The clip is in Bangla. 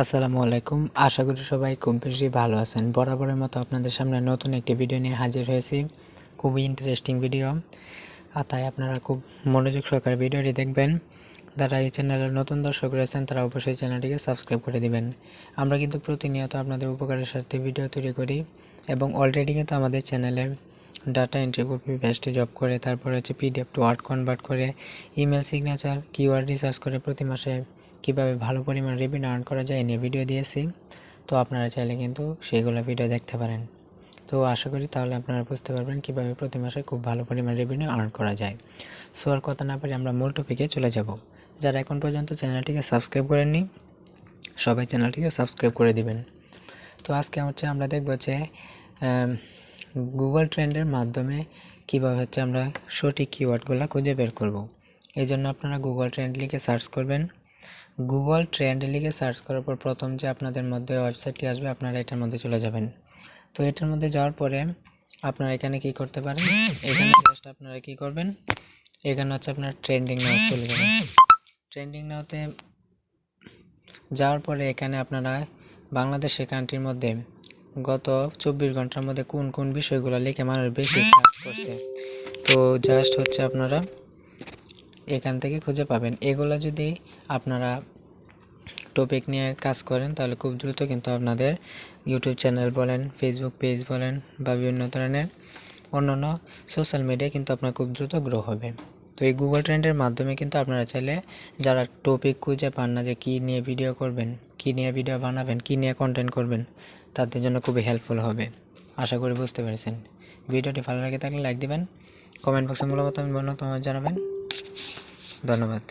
আসসালামু আলাইকুম। আশা করি সবাই খুব বেশি ভালো আছেন। বরাবরের মতো আপনাদের সামনে নতুন একটি ভিডিও নিয়ে হাজির হয়েছি। খুবই ইন্টারেস্টিং ভিডিও আর তাই আপনারা খুব মনোযোগ সহকারে ভিডিওটি দেখবেন। যারা এই চ্যানেলের নতুন দর্শক রয়েছেন, তারা অবশ্যই চ্যানেলটিকে সাবস্ক্রাইব করে দিবেন। আমরা কিন্তু প্রতিনিয়ত আপনাদের উপকারের সাথে ভিডিও তৈরি করি এবং অলরেডি কিন্তু আমাদের চ্যানেলে ডাটা এন্ট্রি কপি পেস্টে জব করে, তারপরে হচ্ছে পিডিএফ টু ওয়ার্ড কনভার্ট করে ইমেল সিগনেচার কিওয়ার্ড রিসার্চ করে প্রতি মাসে কীভাবে ভালো পরিমাণ রেভিনিউ আর্ন করা যায় নিয়ে ভিডিও দিয়েছি। তো আপনারা চাইলে কিন্তু সেইগুলো ভিডিও দেখতে পারেন। তো আশা করি তাহলে আপনারা বুঝতে পারবেন কীভাবে প্রতি মাসে খুব ভালো পরিমাণ রেভিনিউ আর্ন করা যায়। সো আর কথা না পারি আমরা মূল টপিকে চলে যাব। যারা এখন পর্যন্ত চ্যানেলটিকে সাবস্ক্রাইব করেননি, সবাই চ্যানেলটিকে সাবস্ক্রাইব করে দিবেন। তো আজকে হচ্ছে আমরা দেখব যে গুগল ট্রেন্ডের মাধ্যমে কীভাবে হচ্ছে আমরা সঠিক কিওয়ার্ডগুলো খুঁজে বের করব। এই জন্য আপনারা গুগল ট্রেন্ড লিখে সার্চ করবেন। গুগল ট্রেন্ড লিখে সার্চ করার পর প্রথম যে আপনাদের মধ্যে ওয়েবসাইটটি আসবে, আপনারা এটার মধ্যে চলে যাবেন। তো এটার মধ্যে যাওয়ার পরে আপনারা এখানে কি করতে পারেন? এখানে জাস্ট আপনারা কি করবেন? এখানে হচ্ছে আপনার ট্রেন্ডিং নাও চলে যাবেন। ট্রেন্ডিং নাওতে যাওয়ার পরে এখানে আপনারা বাংলাদেশের কান্ট্রির মধ্যে গত চব্বিশ ঘণ্টার মধ্যে কোন কোন বিষয়গুলো লিখে মানুষ বেশি সার্চ করছে? তো জাস্ট হচ্ছে আপনারা এখান থেকে খুঁজে পাবেন। এগুলো যদি আপনারা টপিক নিয়ে কাজ করেন, তাহলে খুব দ্রুত কিন্তু আপনাদের ইউটিউব চ্যানেল বলেন ফেসবুক পেজ বলেন বা বিভিন্ন ধরনের অন্যান্য সোশ্যাল মিডিয়া কিন্তু আপনার খুব দ্রুত গ্রো হবে। তো এই গুগল ট্রেন্ডের মাধ্যমে কিন্তু আপনারা চাইলে যারা টপিক খুঁজে পান না যে কী নিয়ে ভিডিও করবেন, কী নিয়ে ভিডিও বানাবেন, কী নিয়ে কন্টেন্ট করবেন, তাদের জন্য খুবই হেল্পফুল হবে। আশা করি বুঝতে পেরেছেন। ভিডিওটি ভালো লাগে থাকলে লাইক দিবেন কমেন্ট বক্সে মূলত আমি মতামত জানাবেন। ধন্যবাদ।